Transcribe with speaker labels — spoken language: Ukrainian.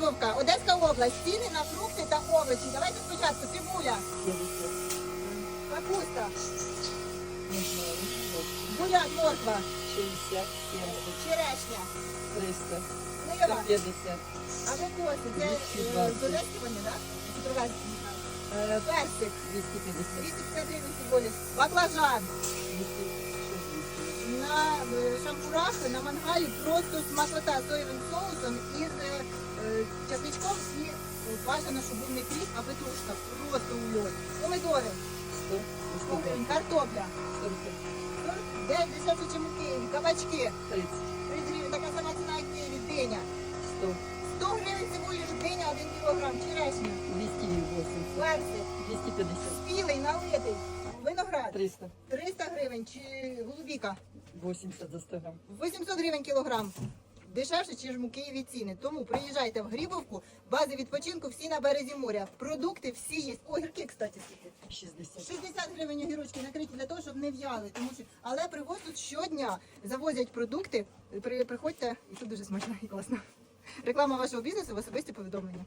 Speaker 1: Грибовка, Одеська область, ціни на фрукти та овочі. Давайте спочатку цибуля,
Speaker 2: 50.
Speaker 1: капуста,
Speaker 2: Не знаю.
Speaker 1: буряк, морква,
Speaker 2: 60, 70,
Speaker 1: черешня,
Speaker 2: 300,
Speaker 1: слива,
Speaker 2: 150,
Speaker 1: абрикоси. Це е,
Speaker 2: 220.
Speaker 1: з Одеськи вони, так? Чи привезені, не знаю. Е, Персик,
Speaker 2: 250,
Speaker 1: 250 гривень сьогодні. Баклажан.
Speaker 2: 200,
Speaker 1: На е, шампурах на мангалі просто смакота з соєвим соусом із е, Часничком і бажано, щоб був не кріп, а петрушка. Просто ульот. Помидори,
Speaker 2: 100, 100,
Speaker 1: картопля,
Speaker 2: 40,
Speaker 1: де дешевше, чим у Києві, кабачки,
Speaker 2: 30,
Speaker 1: 30 гривень, така сама ціна, як в Києві, диня.
Speaker 2: 100,
Speaker 1: 100 гривень цибулі, диня, 1 кілограм, черешня,
Speaker 2: 280,
Speaker 1: персик,
Speaker 2: 250,
Speaker 1: спілий, налитий, виноград,
Speaker 2: 300,
Speaker 1: 300 гривень, чи голубіка,
Speaker 2: 80 за 100 грам.
Speaker 1: 800 гривень кілограм. Дешевше, ніж у Києві ціни. Тому приїжджайте в Грібовку, бази відпочинку всі на березі моря. Продукти всі є. Огірки, кстати, скільки?
Speaker 2: 60,
Speaker 1: 60 гривень огірочки накриті для того, щоб не в'яли. Тому що але привозять щодня, завозять продукти. При, приходьте, і тут дуже смачно і класно. Реклама вашого бізнесу в особисті повідомлення.